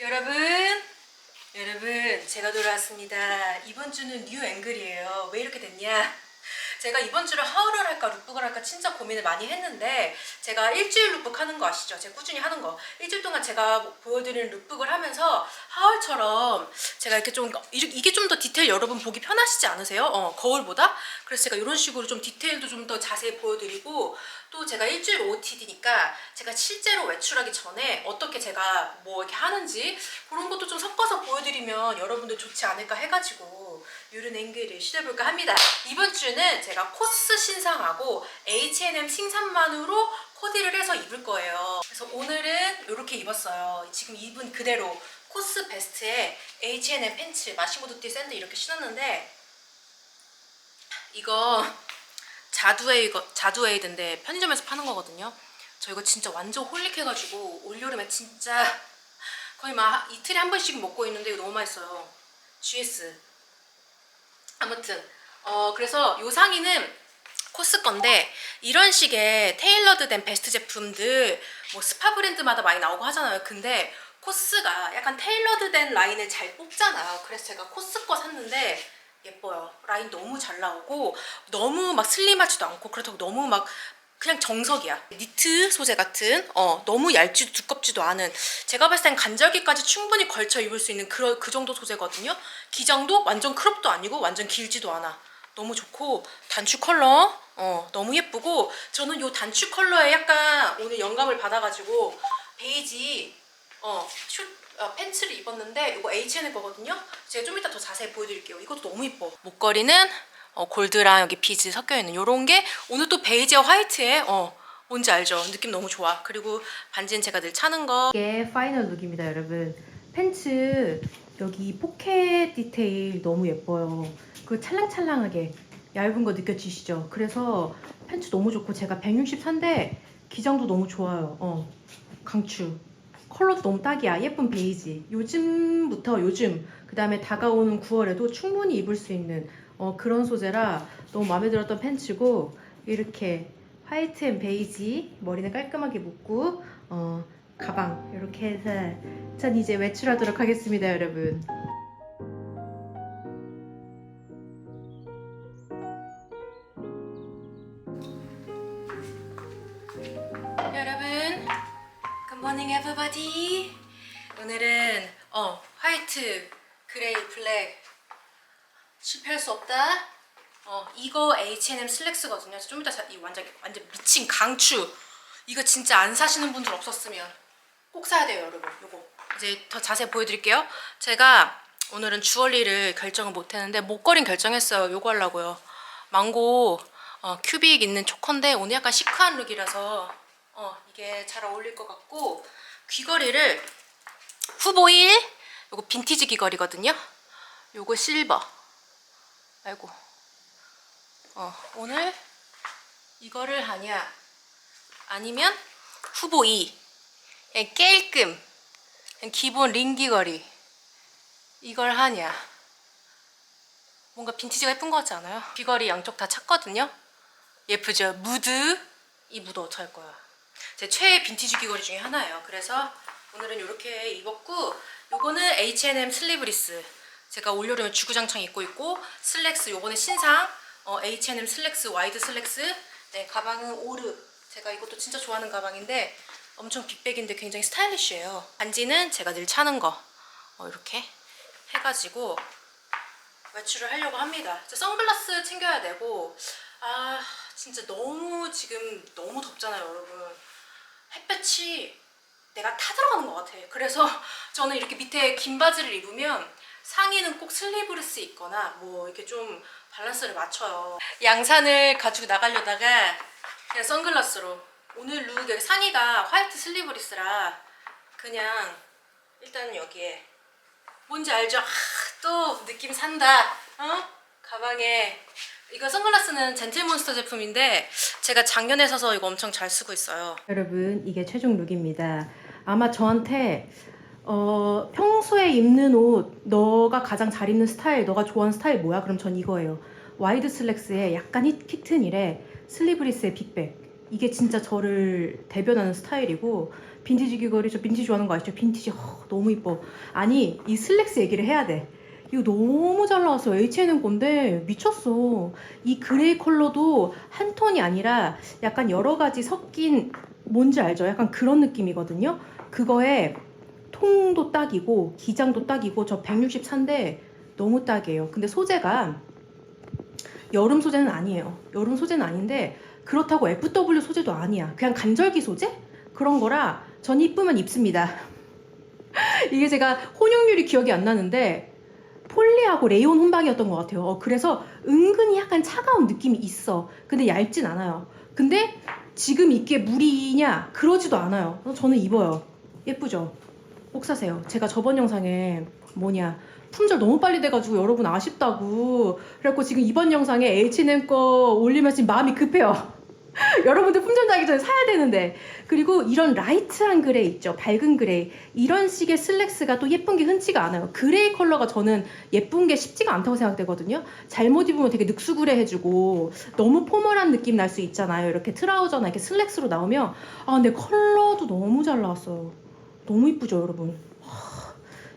여러분, 여러분, 제가 돌아왔습니다. 이번 주는 뉴 앵글이에요. 왜 이렇게 됐냐? 제가 이번 주를 하울을 할까 룩북을 할까 진짜 고민을 많이 했는데 제가 일주일 룩북 하는 거 아시죠? 제가 꾸준히 하는 거 일주일 동안 제가 보여드리는 룩북을 하면서 하울처럼 제가 이렇게 좀 이- 이게 좀 더 디테일 여러분 보기 편하시지 않으세요? 어, 거울보다? 그래서 제가 이런 식으로 좀 디테일도 좀 더 자세히 보여드리고 또 제가 일주일 OOTD니까 제가 실제로 외출하기 전에 어떻게 제가 뭐 이렇게 하는지 그런 것도 좀 섞어서 보여드리면 여러분들 좋지 않을까 해가지고 이런 앵글을 시도해볼까 합니다. 이번 주는 제가 코스 신상하고 H&M 신상만으로 코디를 해서 입을 거예요. 그래서 오늘은 이렇게 입었어요. 지금 입은 그대로 코스 베스트에 H&M 팬츠 마시모도띠 샌들 이렇게 신었는데 이거 자두에이거 자두에이드인데 편의점에서 파는 거거든요. 저 이거 진짜 완전 홀릭해가지고 올 여름에 진짜 거의 막 이틀에 한 번씩 먹고 있는데 이거 너무 맛있어요. GS. 아무튼 어 그래서 요 상의는 코스 건데 이런 식의 테일러드 된 베스트 제품들 뭐 스파 브랜드마다 많이 나오고 하잖아요. 근데 코스가 약간 테일러드 된 라인을 잘 뽑잖아요. 그래서 제가 코스 거 샀는데 예뻐요. 라인 너무 잘 나오고 너무 막 슬림하지도 않고 그렇다고 너무 막 그냥 정석이야. 니트 소재 같은 어 너무 얇지도 두껍지도 않은 제가 봤을 땐 간절기까지 충분히 걸쳐 입을 수 있는 그, 그 정도 소재거든요. 기장도 완전 크롭도 아니고 완전 길지도 않아. 너무 좋고 단추 컬러 어 너무 예쁘고 저는 요 단추 컬러에 약간 오늘 영감을 받아가지고 베이지 어, 슈, 어, 팬츠를 입었는데 이거 H&M 거거든요. 제가 좀 이따 더 자세히 보여드릴게요. 이것도 너무 이뻐. 목걸이는 어, 골드랑 여기 비즈 섞여 있는 요런 게 오늘 또 베이지와 화이트에 어 뭔지 알죠? 느낌 너무 좋아. 그리고 반지는 제가 늘 차는 거. 이게 파이널 룩입니다, 여러분. 팬츠 여기 포켓 디테일 너무 예뻐요. 그 찰랑찰랑하게 얇은 거 느껴지시죠? 그래서 팬츠 너무 좋고 제가 163인데 기장도 너무 좋아요. 어, 강추. 컬러도 너무 딱이야. 예쁜 베이지. 요즘부터 요즘 그 다음에 다가오는 9월에도 충분히 입을 수 있는 어, 그런 소재라 너무 마음에 들었던 팬츠고 이렇게 화이트 앤 베이지 머리는 깔끔하게 묶고 어, 가방 이렇게 해서 전 이제 외출하도록 하겠습니다 여러분 바디. 오늘은 어 화이트, 그레이, 블랙 실패할 수 없다. 어 이거 H&M 슬랙스거든요. 좀 이따 자, 이 완전 완전 미친 강추. 이거 진짜 안 사시는 분들 없었으면 꼭 사야 돼요, 여러분. 요거 이제 더 자세히 보여드릴게요. 제가 오늘은 주얼리를 결정을 못했는데 목걸이는 결정했어요. 요거 하려고요. 망고 어, 큐빅 있는 초커인데 오늘 약간 시크한 룩이라서 어, 이게 잘 어울릴 것 같고 귀걸이를 후보 1 요거 빈티지 귀걸이거든요. 요거 실버. 아이고. 어, 오늘 이거를 하냐 아니면 후보 2 그냥 깰끔 그냥 기본 링 귀걸이 이걸 하냐 뭔가 빈티지가 예쁜 것 같지 않아요? 귀걸이 양쪽 다 찼거든요 예쁘죠? 무드 이 무드 어떻게 할 거야 제 최애 빈티지 귀걸이 중에 하나예요. 그래서 오늘은 이렇게 입었고 요거는 H&M 슬리브리스. 제가 올여름에 주구장창 입고 있고 슬랙스 요번에 신상 어, H&M 슬랙스 와이드 슬랙스. 네 가방은 오르. 제가 이것도 진짜 좋아하는 가방인데 엄청 빅백인데 굉장히 스타일리쉬해요. 반지는 제가 늘 차는 거. 어, 이렇게 해가지고 외출을 하려고 합니다. 저 선글라스 챙겨야 되고 아 진짜 너무 지금 너무 덥잖아요, 여러분. 햇볕이 내가 타들어가는 것 같아. 그래서 저는 이렇게 밑에 긴 바지를 입으면 상의는 꼭 슬리브레스 입거나 뭐 이렇게 좀 밸런스를 맞춰요. 양산을 가지고 나가려다가 그냥 선글라스로 오늘 룩 상의가 화이트 슬리브리스라 그냥 일단 여기에 뭔지 알죠? 아, 또 느낌 산다. 어? 가방에 이거 선글라스는 젠틀몬스터 제품인데 제가 작년에 사서 이거 엄청 잘 쓰고 있어요. 여러분 이게 최종 룩입니다 아마 저한테 어, 평소에 입는 옷 너가 가장 잘 입는 스타일 너가 좋아하는 스타일 뭐야? 그럼 전 이거예요 와이드 슬랙스에 약간 히- 킥튼이래 슬리브리스의 빅백 이게 진짜 저를 대변하는 스타일이고 빈티지 귀걸이 저 빈티지 좋아하는 거 아시죠? 빈티지 허, 너무 이뻐. 아니 이 슬랙스 얘기를 해야 돼. 이거 너무 잘 나왔어. H&M 건데 미쳤어. 이 그레이 컬러도 한 톤이 아니라 약간 여러 가지 섞인 뭔지 알죠? 약간 그런 느낌이거든요. 그거에 통도 딱이고 기장도 딱이고 저 164인데 너무 딱이에요. 근데 소재가 여름 소재는 아니에요. 여름 소재는 아닌데 그렇다고 FW 소재도 아니야. 그냥 간절기 소재? 그런 거라 전 이쁘면 입습니다. 이게 제가 혼용률이 기억이 안 나는데 폴리하고 레이온 혼방이었던 것 같아요. 어, 그래서 은근히 약간 차가운 느낌이 있어. 근데 얇진 않아요. 근데 지금 입기에 무리냐? 그러지도 않아요. 저는 입어요. 예쁘죠? 꼭 사세요. 제가 저번 영상에 뭐냐 품절 너무 빨리 돼가지고 여러분 아쉽다고 그래갖고 지금 이번 영상에 H&M 거 올리면 지금 마음이 급해요. 여러분들 품절 나기 전에 사야 되는데. 그리고 이런 라이트한 그레이 있죠. 밝은 그레이. 이런 식의 슬랙스가 또 예쁜 게 흔치가 않아요. 그레이 컬러가 저는 예쁜 게 쉽지가 않다고 생각되거든요. 잘못 입으면 되게 늑수구레해지고 너무 포멀한 느낌 날 수 있잖아요. 이렇게 트라우저나 이렇게 슬랙스로 나오면. 아 근데 컬러도 너무 잘 나왔어요. 너무 이쁘죠 여러분. 하,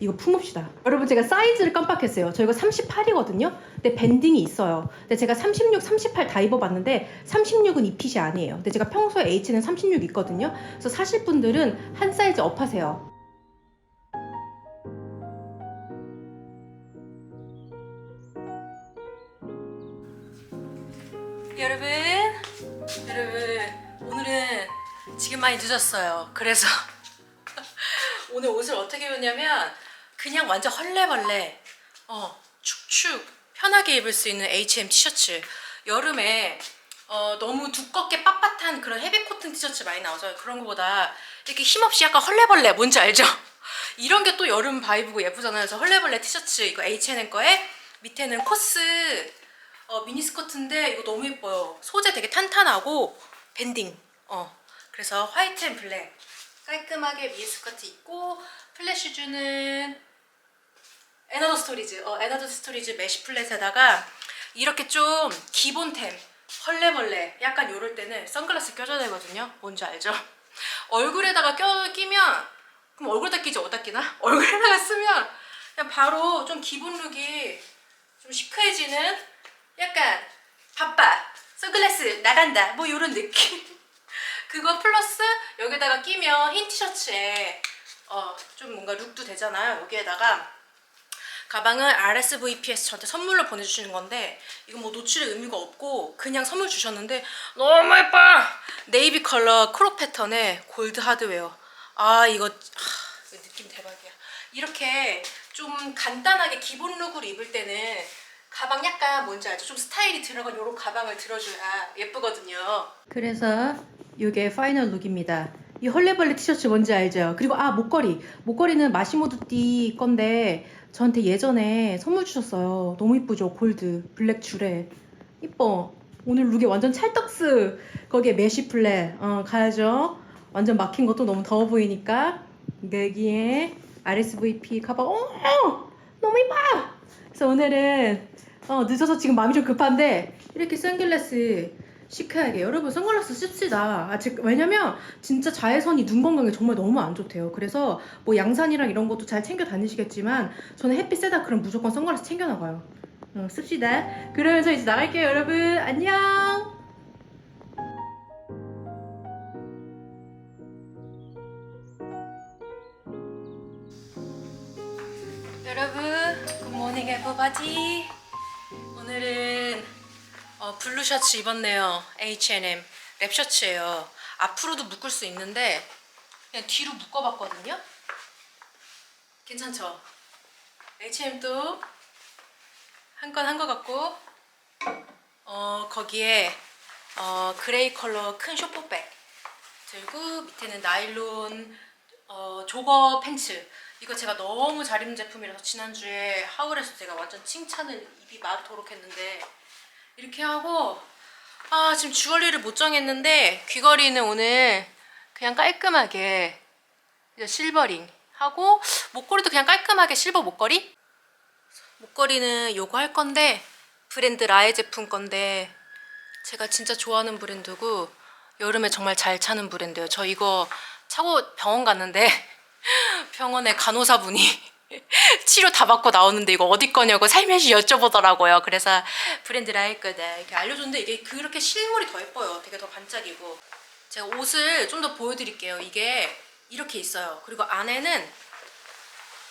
이거 품읍시다. 여러분 제가 사이즈를 깜빡했어요. 저희가 38이거든요? 근데 밴딩이 있어요. 근데 제가 36, 38 다 입어봤는데 36은 이 핏이 아니에요. 근데 제가 평소에 H는 36 있거든요? 그래서 사실 분들은 한 사이즈 업하세요. 여러분, 여러분, 오늘은 지금 많이 늦었어요. 그래서 오늘 옷을 어떻게 입었냐면 그냥 완전 헐레벌레, 어 축축 편하게 입을 수 있는 H&M 티셔츠. 여름에 어, 너무 두껍게 빳빳한 그런 헤비 코튼 티셔츠 많이 나오죠. 그런 거보다 이렇게 힘없이 약간 헐레벌레 뭔지 알죠? 이런 게 또 여름 바이브고 예쁘잖아요. 그래서 헐레벌레 티셔츠 이거 H&M 거에 밑에는 코스 어, 미니스커트인데 이거 너무 예뻐요. 소재 되게 탄탄하고 밴딩. 어. 그래서 화이트 앤 블랙. 깔끔하게 미니스커트 입고 플랫 슈즈는 에너더 스토리즈. 어, 에너더 스토리즈 메쉬 플랫에다가 이렇게 좀 기본템 헐레벌레 약간 요럴 때는 선글라스 껴줘야 되거든요. 뭔지 알죠? 얼굴에다가 껴 끼면 그럼 얼굴에다 끼지 어디다 끼나? 얼굴에다가 쓰면 그냥 바로 좀 기본 룩이 좀 시크해지는 약간 바빠 선글라스 나간다 뭐 이런 느낌 그거 플러스 여기다가 끼면 흰 티셔츠에 어 좀 뭔가 룩도 되잖아요 여기에다가 가방은 RSVP에서 저한테 선물로 보내주시는 건데 이거 뭐 노출의 의미가 없고 그냥 선물 주셨는데 너무 예뻐 네이비 컬러 크롭 패턴의 골드 하드웨어 아 이거 하, 느낌 대박이야 이렇게 좀 간단하게 기본 룩을 입을 때는 가방 약간 뭔지 알죠? 좀 스타일이 들어간 이런 가방을 들어줘야 예쁘거든요. 그래서 이게 파이널 룩입니다. 이 헐레벌레 티셔츠 뭔지 알죠? 그리고 아 목걸이 목걸이는 마시모두띠 건데 저한테 예전에 선물 주셨어요. 너무 이쁘죠? 골드 블랙 줄에 이뻐. 오늘 룩에 완전 찰떡스 거기에 메쉬 플랫 어 가야죠. 완전 막힌 것도 너무 더워 보이니까 여기에 RSVP 가방 어 너무 이뻐. 그래서 오늘은 어, 늦어서 지금 마음이 좀 급한데 이렇게 선글라스 시크하게 여러분 선글라스 씁시다. 아, 제- 왜냐면 진짜 자외선이 눈 건강에 정말 너무 안 좋대요. 그래서 뭐 양산이랑 이런 것도 잘 챙겨 다니시겠지만 저는 햇빛 세다 그럼 무조건 선글라스 챙겨 나가요. 어, 씁시다. 그러면서 이제 나갈게요, 여러분. 안녕. 여러분, 굿모닝 에버바디. 블루 셔츠 입었네요. H&M 랩 셔츠예요. 앞으로도 묶을 수 있는데 그냥 뒤로 묶어봤거든요. 괜찮죠? H&M도 한 건 한 것 같고 어 거기에 어 그레이 컬러 큰 쇼포백 들고 밑에는 나일론 어, 조거 팬츠 이거 제가 너무 잘 입는 제품이라서 지난주에 하울에서 제가 완전 칭찬을 입이 마르도록 했는데 이렇게 하고 아 지금 주얼리를 못 정했는데 귀걸이는 오늘 그냥 깔끔하게 실버링 하고 목걸이도 그냥 깔끔하게 실버 목걸이 목걸이는 요거 할 건데 브랜드 라의 제품 건데 제가 진짜 좋아하는 브랜드고 여름에 정말 잘 차는 브랜드예요. 저 이거 차고 병원 갔는데 병원에 간호사분이 치료 다 받고 나오는데 이거 어디 거냐고 살며시 여쭤보더라고요. 그래서 브랜드라 했거든. 이렇게 알려줬는데 이게 그렇게 실물이 더 예뻐요. 되게 더 반짝이고. 제가 옷을 좀 더 보여드릴게요. 이게 이렇게 있어요. 그리고 안에는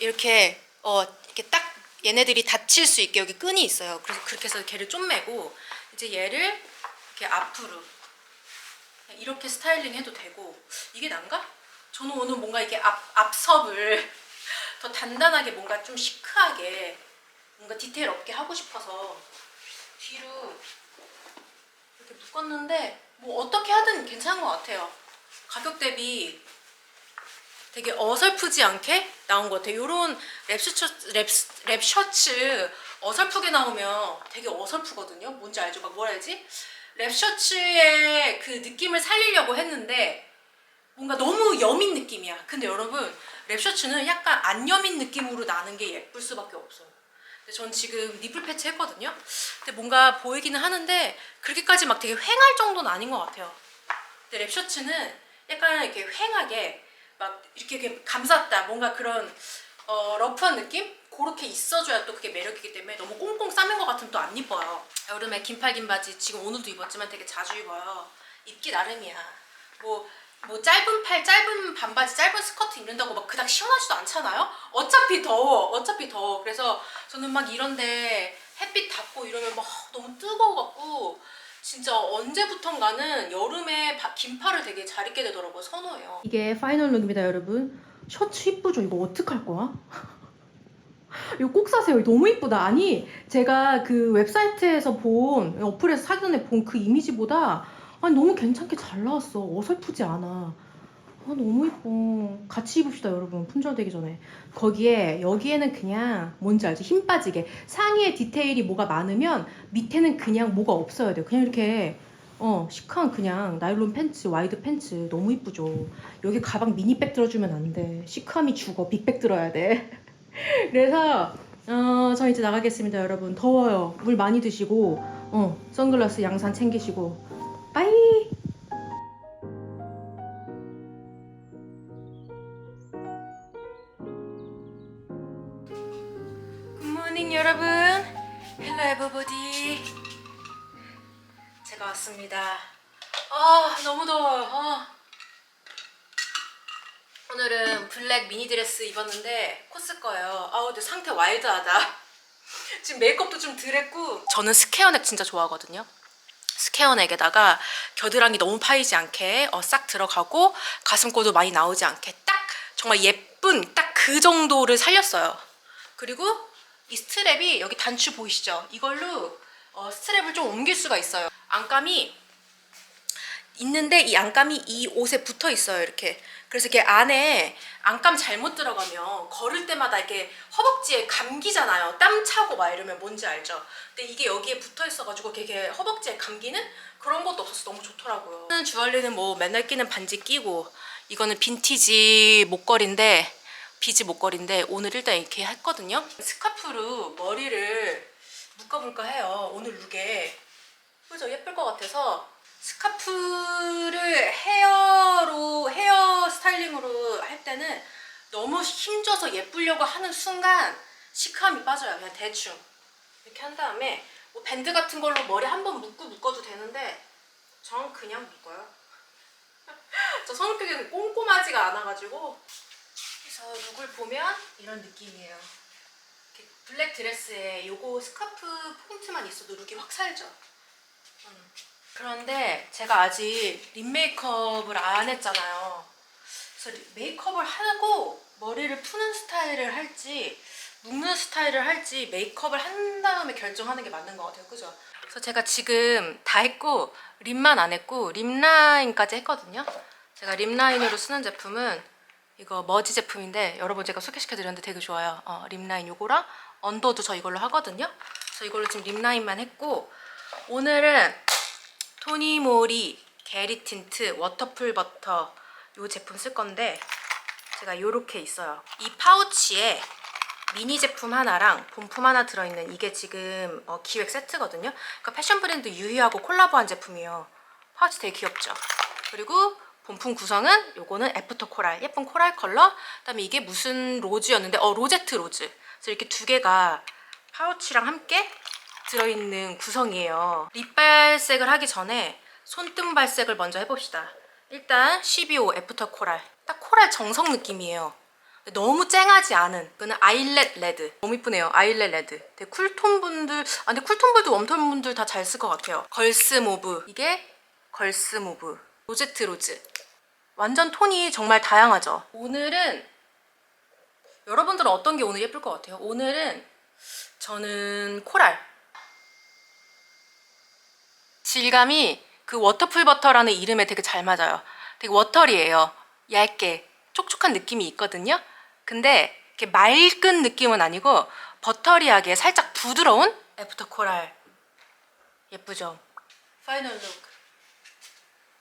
이렇게 어 이렇게 딱 얘네들이 닫힐 수 있게 여기 끈이 있어요. 그래서 그렇게 해서 걔를 좀매고 이제 얘를 이렇게 앞으로 이렇게 스타일링 해도 되고 이게 난가? 저는 오늘 뭔가 이렇게 앞 앞섭을 더 단단하게 뭔가 좀 시크하게 뭔가 디테일 없게 하고 싶어서 뒤로 이렇게 묶었는데 뭐 어떻게 하든 괜찮은 것 같아요. 가격 대비 되게 어설프지 않게 나온 것 같아요. 요런 랩 셔츠, 랩, 랩 셔츠 어설프게 나오면 되게 어설프거든요. 뭔지 알죠? 막 뭐라 해야지? 랩 셔츠의 그 느낌을 살리려고 했는데 뭔가 너무 여민 느낌이야. 근데 여러분 랩 셔츠는 약간 안 여민 느낌으로 나는 게 예쁠 수밖에 없어요. 근데 전 지금 니플 패치 했거든요. 근데 뭔가 보이기는 하는데 그렇게까지 막 되게 휑할 정도는 아닌 것 같아요. 근데 랩 셔츠는 약간 이렇게 휑하게 막 이렇게, 이렇게 감쌌다 뭔가 그런 어, 러프한 느낌? 그렇게 있어줘야 또 그게 매력이기 때문에 너무 꽁꽁 싸맨 것 같으면 또안 이뻐요. 여름에 긴팔 긴 바지 지금 오늘도 입었지만 되게 자주 입어요. 입기 나름이야. 뭐, 뭐 짧은 팔, 짧은 반바지, 짧은 스커트 입는다고 막 그닥 시원하지도 않잖아요? 어차피 더워. 어차피 더워. 그래서 저는 막 이런데 햇빛 닿고 이러면 막 너무 뜨거워갖고 진짜 언제부턴가는 여름에 바- 긴팔을 되게 잘 입게 되더라고요. 선호해요. 이게 파이널 룩입니다, 여러분. 셔츠 이쁘죠? 이거 어떡할 거야? 이거 꼭 사세요. 너무 이쁘다. 아니, 제가 그 웹사이트에서 본, 어플에서 사기 전에 본 그 이미지보다 아니, 너무 괜찮게 잘 나왔어. 어설프지 않아. 아, 너무 이뻐. 같이 입읍시다, 여러분. 품절되기 전에. 거기에, 여기에는 그냥, 뭔지 알지? 힘 빠지게. 상의에 디테일이 뭐가 많으면 밑에는 그냥 뭐가 없어야 돼요. 그냥 이렇게, 어, 시크한 그냥 나일론 팬츠, 와이드 팬츠. 너무 이쁘죠? 여기 가방 미니백 들어주면 안 돼. 시크함이 죽어. 빅백 들어야 돼. 그래서 어, 저 이제 나가겠습니다, 여러분. 더워요. 물 많이 드시고, 어, 선글라스 양산 챙기시고. 빠이. 굿모닝 여러분. 헬로 에버버디. 제가 왔습니다. 아 너무 더워요. 아. 오늘은 블랙 미니 드레스 입었는데 코스 거예요. 아우 근데 상태 와일드하다. 지금 메이크업도 좀 덜했고 저는 스퀘어넥 진짜 좋아하거든요. 스퀘어넥에다가 겨드랑이 너무 파이지 않게 어, 싹 들어가고 가슴골도 많이 나오지 않게 딱 정말 예쁜 딱 그 정도를 살렸어요. 그리고 이 스트랩이 여기 단추 보이시죠? 이걸로 어, 스트랩을 좀 옮길 수가 있어요. 안감이 있는데 이 안감이 이 옷에 붙어 있어요 이렇게. 그래서 이렇게 안에 안감 잘못 들어가면 걸을 때마다 이렇게 허벅지에 감기잖아요. 땀 차고 막 이러면 뭔지 알죠? 근데 이게 여기에 붙어 있어가지고 이렇게 허벅지에 감기는 그런 것도 없어서 너무 좋더라고요. 저는 주얼리는 뭐 맨날 끼는 반지 끼고 이거는 빈티지 목걸이인데 비즈 목걸이인데 오늘 일단 이렇게 했거든요. 스카프로 머리를 묶어볼까 해요. 오늘 룩에. 그죠 예쁠 것 같아서 스카프를 헤어로 헤어 스타일링으로 할 때는 너무 힘줘서 예쁘려고 하는 순간 시크함이 빠져요. 그냥 대충. 이렇게 한 다음에 뭐 밴드 같은 걸로 머리 한 번 묶고 묶어도 되는데 전 그냥 묶어요. 저 성격이 꼼꼼하지가 않아가지고. 그래서 룩을 보면 이런 느낌이에요. 블랙 드레스에 요거 스카프 포인트만 있어도 룩이 확 살죠. 음. 그런데 제가 아직 립 메이크업을 안 했잖아요. 그래서 립 메이크업을 하고 머리를 푸는 스타일을 할지 묶는 스타일을 할지 메이크업을 한 다음에 결정하는 게 맞는 것 같아요. 그죠? 그래서 제가 지금 다 했고 립만 안 했고 립라인까지 했거든요. 제가 립라인으로 쓰는 제품은 이거 머지 제품인데 여러분 제가 소개시켜드렸는데 되게 좋아요. 어, 립라인 요거랑 언더도 저 이걸로 하거든요. 그래서 이걸로 지금 립라인만 했고 오늘은 토니모리 게리 틴트 워터풀 버터 이 제품 쓸 건데 제가 요렇게 있어요. 이 파우치에 미니 제품 하나랑 본품 하나 들어있는 이게 지금 어, 기획 세트거든요. 그러니까 패션 브랜드 유희하고 콜라보한 제품이에요. 파우치 되게 귀엽죠? 그리고 본품 구성은 요거는 애프터 코랄 예쁜 코랄 컬러 그다음에 이게 무슨 로즈였는데 어 로제트 로즈 그래서 이렇게 두 개가 파우치랑 함께 들어있는 구성이에요. 립 발색을 하기 전에 손등 발색을 먼저 해봅시다. 일단 12호 애프터 코랄. 딱 코랄 정성 느낌이에요. 너무 쨍하지 않은 그는 아일렛 레드. 너무 이쁘네요. 아일렛 레드. 되게 쿨톤 분들 아 근데 쿨톤 분들 웜톤 분들 다 잘 쓸 것 같아요. 걸스 모브. 이게 걸스 모브. 로제트 로즈. 완전 톤이 정말 다양하죠. 오늘은 여러분들은 어떤 게 오늘 예쁠 것 같아요? 오늘은 저는 코랄 질감이 그 워터풀 버터라는 이름에 되게 잘 맞아요. 되게 워터리예요. 얇게 촉촉한 느낌이 있거든요. 근데 이렇게 맑은 느낌은 아니고 버터리하게 살짝 부드러운 애프터 코랄 예쁘죠? 파이널 룩.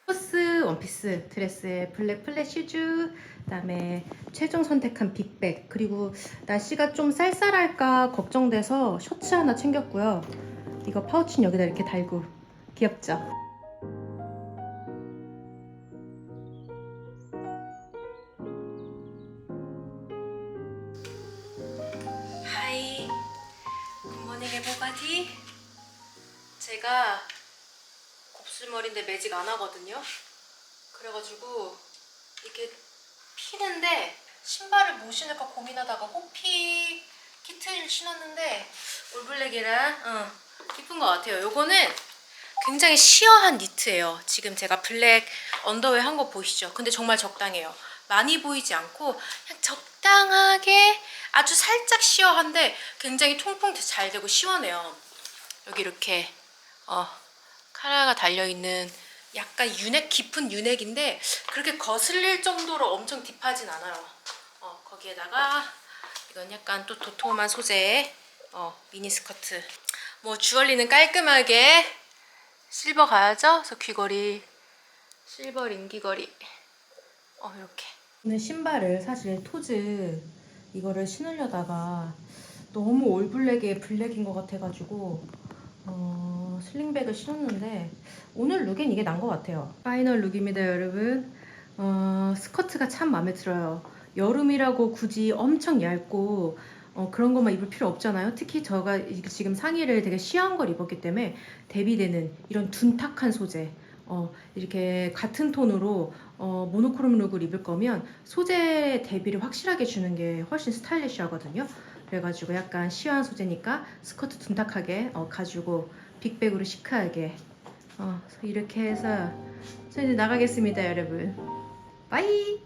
코스 원피스 드레스에 블랙 플랫 슈즈 그다음에 최종 선택한 빅백 그리고 날씨가 좀 쌀쌀할까 걱정돼서 셔츠 하나 챙겼고요 이거 파우치는 여기다 이렇게 달고 귀엽죠? 하이. 굿모닝 에버바디. 제가 곱슬머리인데 매직 안 하거든요. 그래가지고 이렇게 피는데 신발을 뭐 신을까 고민하다가 호피 키트를 신었는데 올블랙이라 어, 이쁜 것 같아요. 요거는 굉장히 시어한 니트예요 지금 제가 블랙 언더웨어 한 거 보이시죠 근데 정말 적당해요 많이 보이지 않고 그냥 적당하게 아주 살짝 시어한데 굉장히 통풍 잘 되고 시원해요. 여기 이렇게 어, 카라가 달려 있는 약간 유넥 깊은 유넥인데 그렇게 거슬릴 정도로 엄청 딥하진 않아요. 어, 거기에다가 이건 약간 또 도톰한 소재의 어, 미니 스커트. 뭐 주얼리는 깔끔하게 실버 가야죠. 그래서 귀걸이 실버 링 귀걸이. 어 이렇게. 오늘 신발을 사실 토즈 이거를 신으려다가 너무 올블랙에 블랙인 것 같아가지고 어, 슬링백을 신었는데 오늘 룩엔 이게 난 것 같아요. 파이널 룩입니다, 여러분. 어, 스커트가 참 마음에 들어요. 여름이라고 굳이 엄청 얇고 어, 그런 것만 입을 필요 없잖아요. 특히 제가 이- 지금 상의를 되게 시한 걸 입었기 때문에 대비되는 이런 둔탁한 소재. 어, 이렇게 같은 톤으로 어, 모노크롬 룩을 입을 거면 소재 대비를 확실하게 주는 게 훨씬 스타일리시하거든요. 그래가지고 약간 시원한 소재니까 스커트 둔탁하게 어, 가지고 빅백으로 시크하게 어, 이렇게 해서 저 이제 나가겠습니다, 여러분. 빠이!